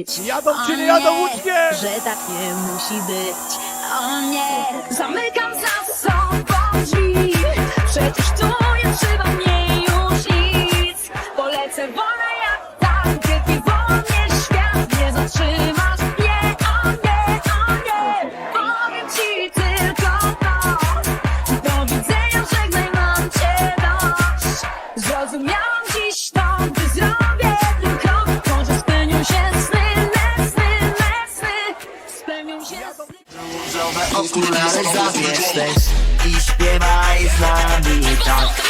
być. Jadą czy nie jadą nie, łucznie? Że tak nie musi być. O nie, zamykam za sobą drzwi. Przecież tu nie trzeba mnie już nic. Polecę wolę Różowe okulary zabierz i śpiewaj z nami tak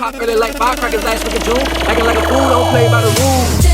Pop really like firecrackers last week of June. Acting like a fool, don't play by the rules.